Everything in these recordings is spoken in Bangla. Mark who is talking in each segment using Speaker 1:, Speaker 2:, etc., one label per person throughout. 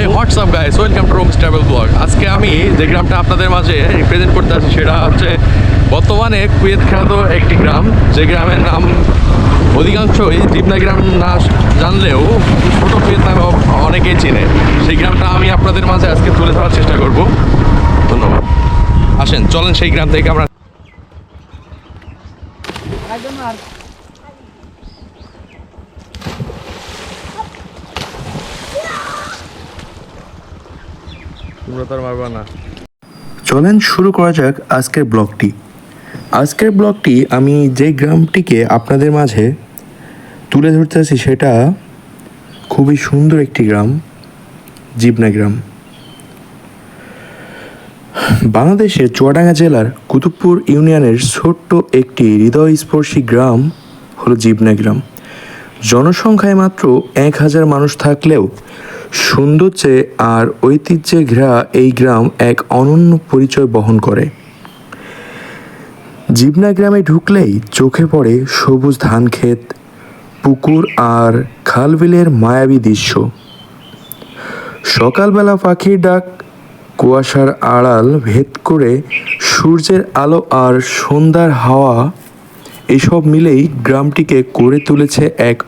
Speaker 1: এই what's up guys welcome to Rome's travel blog আজকে আমি যে গ্রামটা আপনাদের মাঝে রিপ্রেজেন্ট করতে আসছি সেটা হচ্ছে বর্তমানে কুয়েত খ্যাত একটি গ্রাম। যে গ্রামের নাম অধিকাংশই ডিপনা গ্রাম না জানলেও ছোট কুয়েত নামে অনেকেই চিনে। সেই গ্রামটা আমি আপনাদের মাঝে আজকে তুলে ধরার চেষ্টা করব। ধন্যবাদ। আসেন, চলেন সেই গ্রাম থেকে আমরা
Speaker 2: চলেন শুরু করা যাক আজকের ব্লগটি। আজকের ব্লগটি আমি যে গ্রামটিকে আপনাদের মাঝে তুলে ধরতে আছি সেটা খুবই সুন্দর একটি গ্রাম, জীবনা গ্রাম। বাংলাদেশের চুয়াডাঙ্গা জেলার কুতুবপুর ইউনিয়নের ছোট্ট একটি হৃদয়স্পর্শী গ্রাম হলো জীবনা গ্রাম। জনসংখ্যায় মাত্র এক হাজার মানুষ থাকলেও সৌন্দর্যে আর ঐতিহ্যে ঘেরা এই গ্রাম এক অনন্য পরিচয় বহন করে। জীবনা গ্রামে ঢুকলেই চোখে পড়ে সবুজ ধান ক্ষেত পুকুর আর খালবিলের মায়াবী দৃশ্য। সকালবেলা পাখির ডাক, কুয়াশার আড়াল ভেদ করে সূর্যের আলো আর সন্ধ্যার হাওয়া, এসব মিলেই গ্রামটিকে করে তুলেছে এক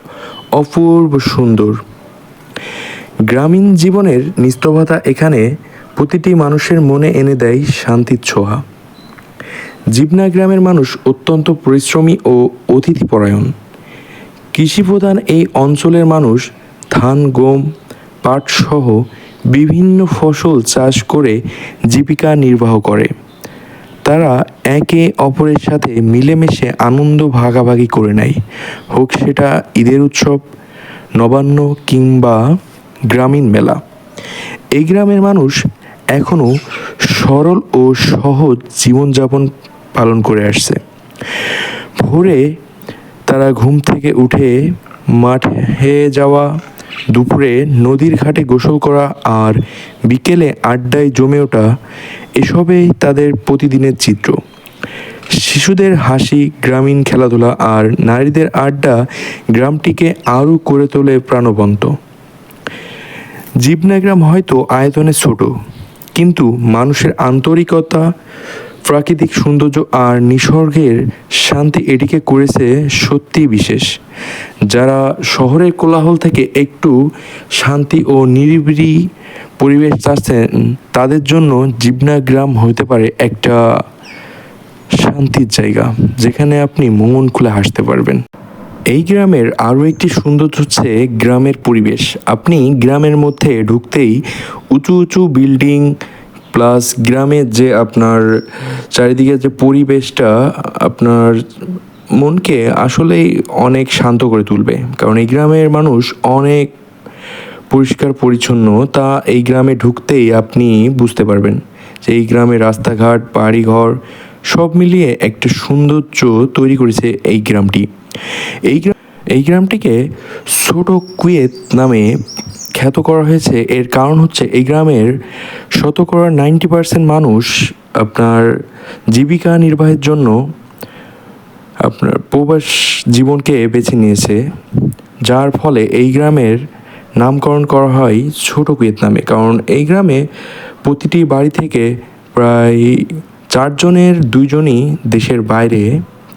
Speaker 2: অপূর্ব সুন্দর। গ্রামীণ জীবনের নিস্তবতা এখানে প্রতিটি মানুষের মনে এনে দেয় শান্তির ছোঁয়া। জীবনা গ্রামের মানুষ অত্যন্ত পরিশ্রমী ও অতিথিপরায়ণ। কৃষিপ্রধান এই অঞ্চলের মানুষ ধান, গম পাট সহ বিভিন্ন ফসল চাষ করে জীবিকা নির্বাহ করে। তারা একে অপরের সাথে মিলেমিশে আনন্দ ভাগাভাগি করে নেয়। হোক সেটা ঈদের উৎসব, নবান্ন কিংবা গ্রামীণ মেলা। এই গ্রামের মানুষ এখনও সরল ও সহজ জীবনযাপন পালন করে আসছে। ভোরে তারা ঘুম থেকে উঠে মাঠে যাওয়া, দুপুরে নদীর ঘাটে গোসল করা আর বিকেলে আড্ডায় জমে ওঠা, এসবেই তাদের প্রতিদিনের চিত্র। শিশুদের হাসি, গ্রামীণ খেলাধুলা আর নারীদের আড্ডা গ্রামটিকে আরও করে তোলে প্রাণবন্ত। জীবনা গ্রাম হয়তো আয়তনে ছোট, কিন্তু মানুষের আন্তরিকতা, প্রাকৃতিক সৌন্দর্য আর নিসর্গের শান্তি এটিকে করেছে সত্যি বিশেষ। যারা শহরের কোলাহল থেকে একটু শান্তি ও নিরিবিলি পরিবেশ চাচ্ছেন, তাদের জন্য জীবনা গ্রাম হতে পারে একটা শান্তির জায়গা, যেখানে আপনি মন খুলে হাসতে পারবেন। এই গ্রামের আরও একটি সুন্দর হচ্ছে গ্রামের পরিবেশ। আপনি গ্রামের মধ্যে ঢুকতেই উঁচু উঁচু বিল্ডিং প্লাস গ্রামের যে আপনার চারিদিকে যে পরিবেশটা আপনার মনকে আসলেই অনেক শান্ত করে তুলবে। কারণ এই গ্রামের মানুষ অনেক পরিষ্কার পরিচ্ছন্ন, তা এই গ্রামে ঢুকতেই আপনি বুঝতে পারবেন যে এই গ্রামের রাস্তাঘাট, বাড়িঘর সব মিলিয়ে একটা সৌন্দর্য তৈরি করেছে এই গ্রামটি। এই গ্রাম এই গ্রামটিকে ছোট কুয়েত নামে খ্যাত করা হয়েছে। এর কারণ হচ্ছে এই গ্রামের শতকরা নাইনটি পার্সেন্ট মানুষ আপনার জীবিকা নির্বাহের জন্য আপনার প্রবাস জীবনকে বেছে নিয়েছে, যার ফলে এই গ্রামের নামকরণ করা হয় ছোট কুয়েত নামে। কারণ এই গ্রামে প্রতিটি বাড়ি থেকে প্রায় চারজনের দুইজনই দেশের বাইরে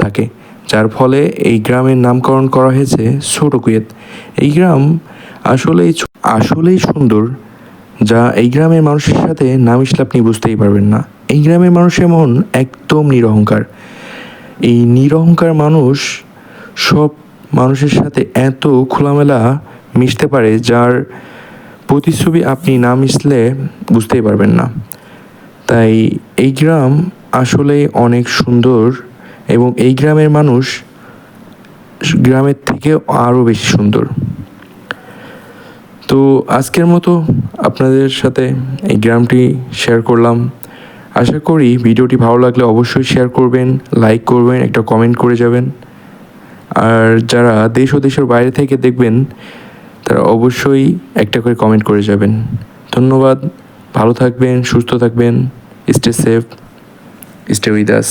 Speaker 2: থাকে, যার ফলে এই গ্রামের নামকরণ করা হয়েছে ছোট কুয়েত। এই গ্রাম আসলেই আসলেই সুন্দর, যা এই গ্রামের মানুষের সাথে না মিশলে আপনি বুঝতেই পারবেন না। এই গ্রামের মানুষের মন একদম নিরহংকার। এই নিরহংকার মানুষ সব মানুষের সাথে এত খোলামেলা মিশতে পারে, যার প্রতিচ্ছবি আপনি না মিশলে বুঝতেই পারবেন না। তাই এই গ্রাম আসলে অনেক সুন্দর এবং এই গ্রামের মানুষ গ্রামের থেকে আরও বেশি সুন্দর। তো আজকের মতো আপনাদের সাথে এই গ্রামটি শেয়ার করলাম। আশা করি ভিডিওটি ভালো লাগলে অবশ্যই শেয়ার করবেন, লাইক করবেন, একটা কমেন্ট করে যাবেন। আর যারা দেশ ও দেশের বাইরে থেকে দেখবেন, তারা অবশ্যই একটা করে কমেন্ট করে যাবেন। ধন্যবাদ, ভালো থাকবেন, সুস্থ থাকবেন। Stay safe stay with us